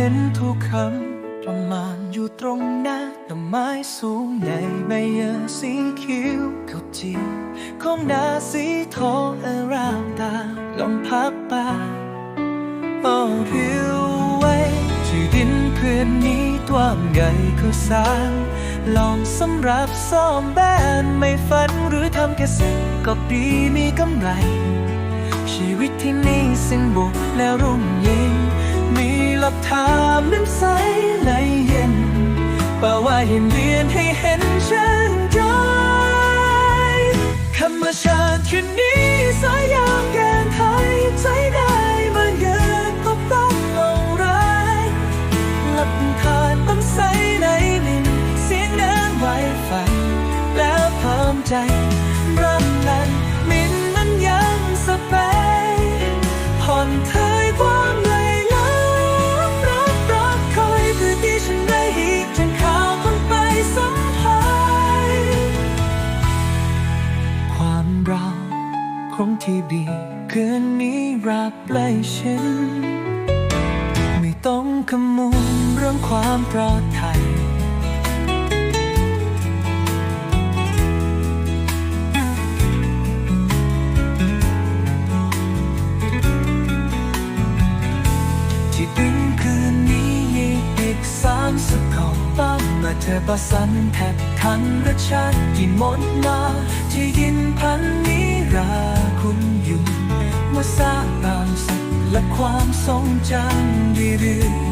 เห็นทุกคำประมาณอยู่ตรงหน้าต้นไม้สูงในใบเยาสีเขียวเข้าวจีของนาสีทองอารามตาลมพัดป่าโอ้ผิวไว้ที่ดินเพื่อนนี้ตัว้างใหญ่คือสารลองสำหรับซ่อมแบนไม่ฝันหรือทำแค่สิ่งก็ดีมีกำไร ชีวิตที่นี่สิ้นบุกแล้วรุ่งเย็น มีหลักฐามน้ำใสไหลเย็นป่าว่าเห็นเวียนให้เห็นฉันใจธรรมชาติคืนนี้สายยามแกนไทยใจ คงที่ดีคืนนี้รักใกล้ชิดไม่ต้องขมูลเรื่องความปลอดภัยที่ดินคืนนี้มีอีกสามสิบของบ้านเมื่อเธอประสันแทบทันรสชาติกินหมดมา และความทรงจำดีๆ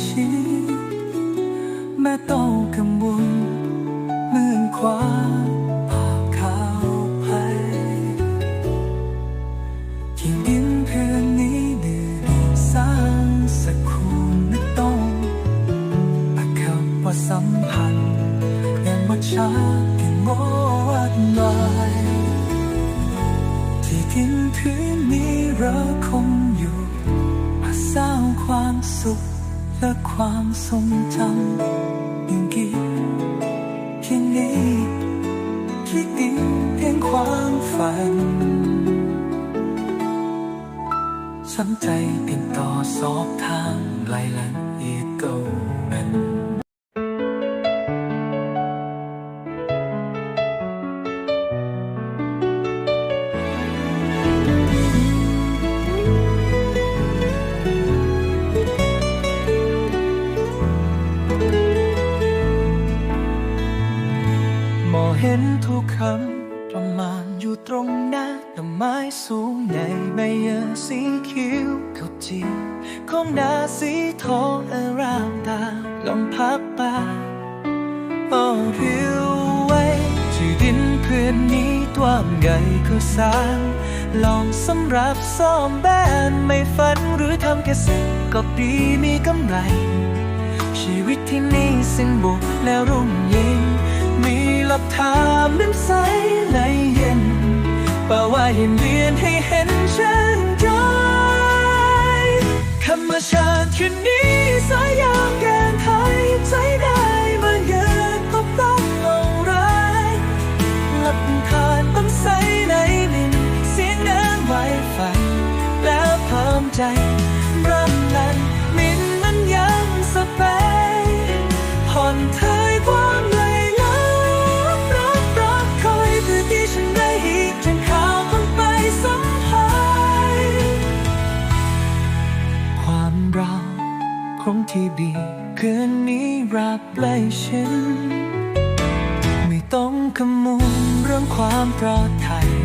ชิดแม้ต้องกังวลเมื่อความภาพข่าวภัยที่ดินพื้นนี้เดือสร้างสักคุณนึกต้องอาคับว่าสัมพันธ์ยังว่าชาติงดงายที่ดินพื้นนี้เราคงอยู่มาสร้างความสุข และความทรงจำยังกินที่นี้ที่ดินเพียงความฝันสำใจติดต่อสอบทางไลายละเอียดเก่า อยู่ตรงหน้าต้นไม้สูงใหญ่ใบเยอสีคิ้วเขาจีบคงหน้าสีทองอารามตาลองพับปาโอ้ผิวไว้ที่ดินเพื่อนนี้ตัวใหญ่เขาสร้างลองสำหรับซ่อมแบนไม่ฝันหรือทำแค่สิ่งก็ดีมีกำไร ชีวิตที่นี่สิ้นบุกแล้วรุ่งเย็น ลักฐานน้ำใสไหลเย็นป่าว่าเห็นเวียนให้เห็นฉันใจธรรมชาติคืนนี้สายยามแกนไทยใจได้มาเยือนพบต้องลงร้ายหลักฐานต้องใสในลิ้นเสียงน้ำไหวฝันแล้วเพิ่มใจ ที่ดี คืนนี้รักใกล้ฉัน ไม่ต้องขมุนเรื่องความปลอดภัย